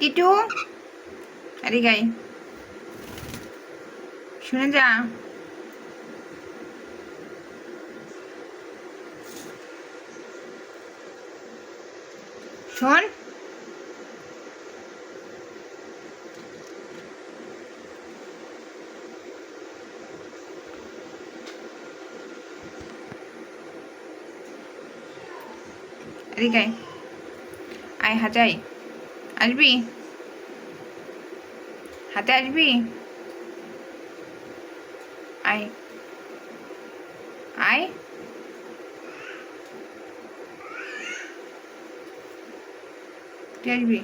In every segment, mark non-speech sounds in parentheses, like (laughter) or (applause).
টিটু আরে গাই। শুনে যা। শোন। এদিকে আয়। আয় আয় আসবি? হাতে আসবি? আয়। আয়। তুই আসবি?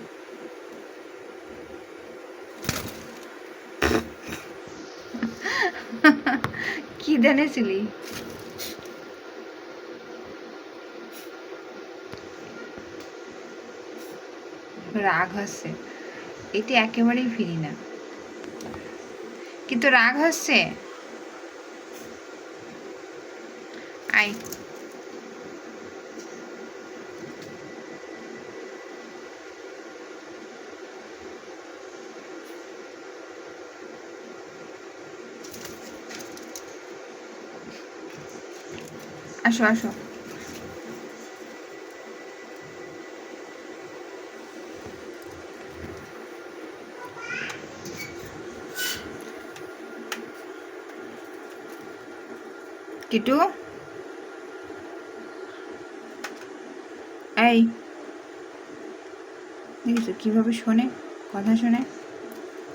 (laughs) কি জানেছিলি রাগ হচ্ছে। এটি একেবারেই ফিরি না। কিন্তু রাগ হচ্ছে। আয় আসো আসো। কিটু এই দেখিস কীভাবে শোনে? কথা শোনে?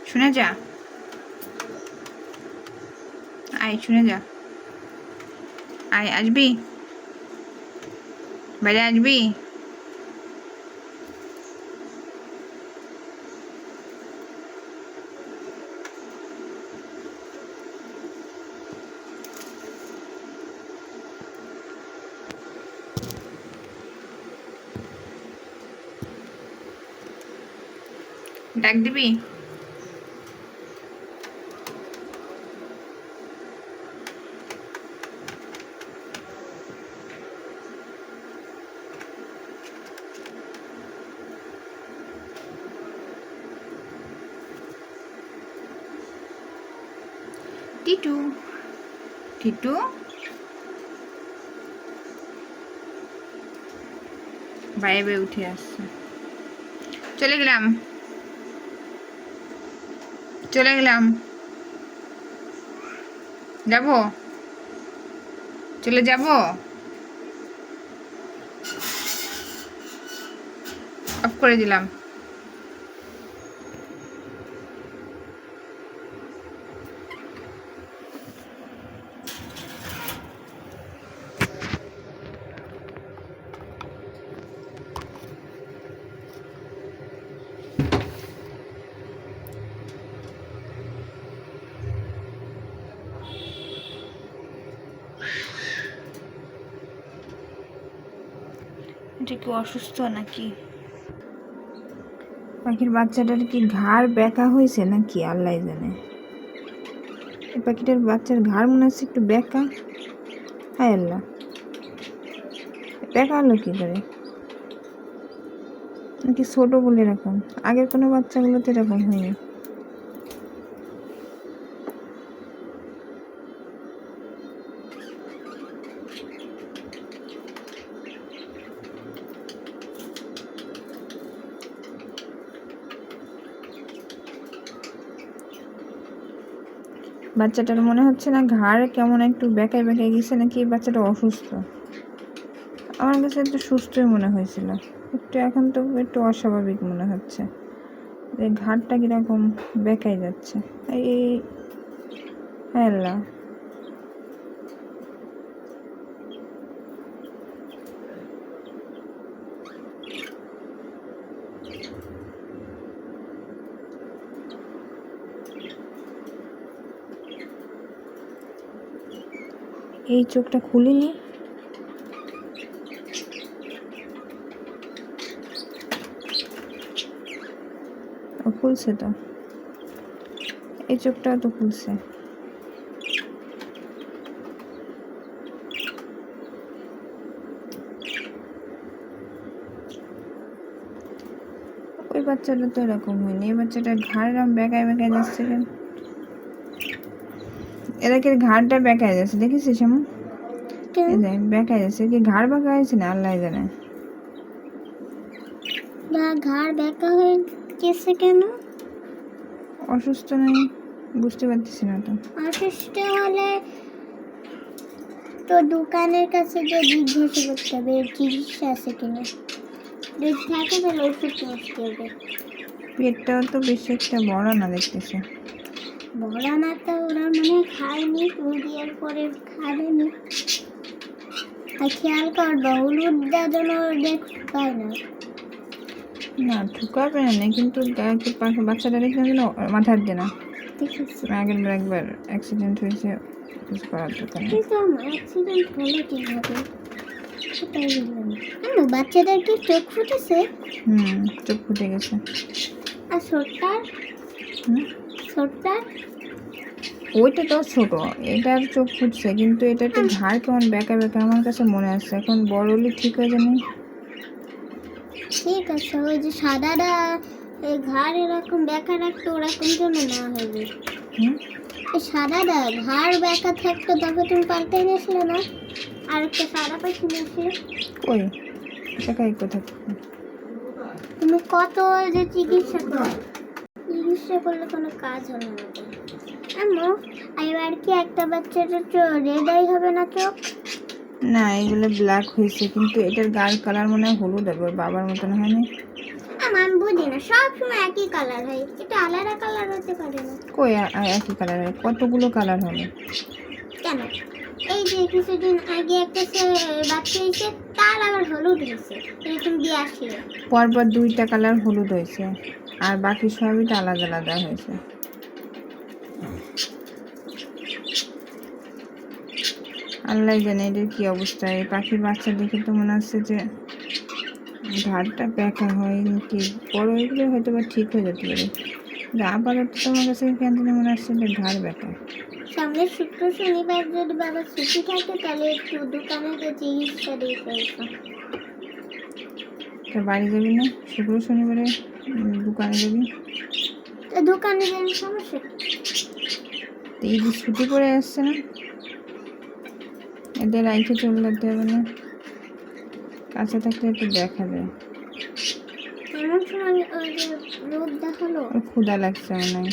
শুনে যা। আই শুনে যা। আয়, আসবি? বাইরে আসবি? ডাক দিবি? টিটু। টিটু? বাইরে উঠে আসছে। চলে গেলাম। চলে গেলাম। যাব? চলে যাব? অফ করে দিলাম। এটা কি অসুস্থ নাকি? পাখির বাচ্চাটার কি ঘাড় ব্যাকা হয়েছে নাকি? আল্লাহ জানে। এই পাখিটার বাচ্চার ঘাড় মনে হচ্ছে একটু ব্যাকা হায় আল্লাহ। ব্যাকা হলো কি করে? নাকি ছোটো বলে এরকম? আগের কোনো বাচ্চাগুলো তো এরকম হয়নি। বাচ্চাটার মনে হচ্ছে না ঘাড় কেমন একটু বেঁকায় বেঁকায় গেছে নাকি বাচ্চাটা অসুস্থ? আমার কাছে একটু সুস্থই মনে হয়েছিল। একটু এখন তো একটু অস্বাভাবিক মনে হচ্ছে যে ঘাড়টা কীরকম বেঁকাই যাচ্ছে। এই হ্যাঁ এই চোখটা খুলিনি খুলছে তো। এই চোখটাও তো খুলছে। ওই বাচ্চাটা তো এরকম হয়নি। এই বাচ্চাটা ঘাড় এরকম বেঁকায় বেঁকায় যাচ্ছে কেন এরা কি ঘাড়টা বেঁকায় যাচ্ছে দেখেছিস দেখ বেঁকায় যাচ্ছে কি ঘাড় বাঁকা হয়েছে না আল্লাহ জানে। ঘাড় ব্যাকা হয়ে গেছে কেন? অসুস্থ নেই বুঝতে পারতেছি না তো। অসুস্থ হলে তো দোকানের কাছে যে জিজ্ঞাসা করতে হবে চিকিৎসা আছে কিনা? যদি থাকে তাহলে ওষুধ হবে। পেটটাও তো বেশি একটা বড় না দেখতেছে। তো ওরা মনে খায়নি বিয়ের পরে খাবেনি আর খেয়াল করব হলুদটা যেন দেখ পায় না। না ঠুকাবে না কিন্তু বাচ্চাটা দেখলে যেন মাথার দিয়ে না। ঠিক আছে আগের বার একবার অ্যাক্সিডেন্ট হয়েছে কিছু করার কিন্তু অ্যাক্সিডেন্ট হলো না। কেন বাচ্চাদের কি চোখ ফুটেছে? হুম চোখ ফুটে গেছে। আর ছোটটার? হুম? ছোটটার ওইটা তো ছোট এটার চোখ ফুটছে কিন্তু এটা একটু ঘাড় কেমন বেঁকা বেঁকা আমার কাছে মনে আসছে এখন বড় হলে ঠিক হয়ে যাবে। ঠিক আছে ওই যে সাদাটা এই ঘাড় এরকম ব্যাকা রাখতো ওরকম যেন না হবে সাদাটা ঘাড় ব্যাকা থাকতো তবে তুমি পাল্টে নিয়েছিলে না? আর একটা সাদা পাখি নিয়েছিলে ওই টাকাই কোথা তুমি কত যে চিকিৎসা করো। চিকিৎসা করলে কোনো কাজ হবে না তো। আম্মু এবার কি একটা বাচ্চার রেড আই হবে না চোখ না এগুলো ব্ল্যাক হয়েছে কিন্তু এটার গাল কালার মনে হয় হলুদ হবে বাবার মতন হয়নি। আম- আমি বুঝি না সব সময় একই কালার হয় এটা আলাদা কালার হতে পারে না। কই একই কালার হয়? কতগুলো কালার হবে? কেন? এই যে কিছুদিন আগে একটা ছে- বাচ্চা হয়েছে তার আবার হলুদ হয়েছে এরকম দিয়ে আসছিল পরপর দুইটা কালার হলুদ হয়েছে। আর বাকি সবই আলাদা আলাদা হয়েছে। আল্লাহ জানে এদের কি অবস্থা। এই পাখির বাচ্চা দেখে তো মনে হচ্ছে যে ঘাড়টা ব্যাকা হয় কি বড় হয়ে গেলে হয়তো বা ঠিক হয়ে যেতে পারে। আপাতত তোমার কাছে কেন মনে হচ্ছে যে ঘাড় ব্যাকা সামনে শুক্র শনিবার যদি বাবা ছুটি থাকে তাহলে একটু দোকানে চিকিৎসা দিয়ে বাড়ি যাবি না? শুক্র শনিবারে দোকানে যাবি? দোকানে সমস্যা? এই যে ছুটি পড়ে আসছে না? এদের রাইখে চলে যেতে হবে না। কাছে থাকলে একটু দেখা যায়। ক্ষুদা লাগছে মনে হয়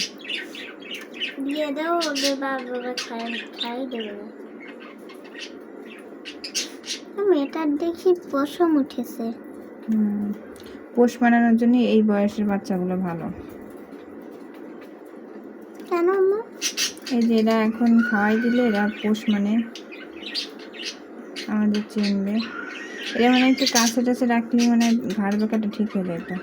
দিয়ে দাও ওদের বাবা খাই খাই দেবে। আমি দেখি পশম উঠেছে। হুম। পোষ মানানোর জন্য এই বয়সের বাচ্চাগুলো ভালো। কেন এই যে এরা এখন খাওয়াই দিলে এরা পোষ মানে আমাদের চিনবে। এরা মানে একটু কাছে টাছে রাখলে মানে ঘাড় বেকাটা ঠিক হয়ে যায় যেত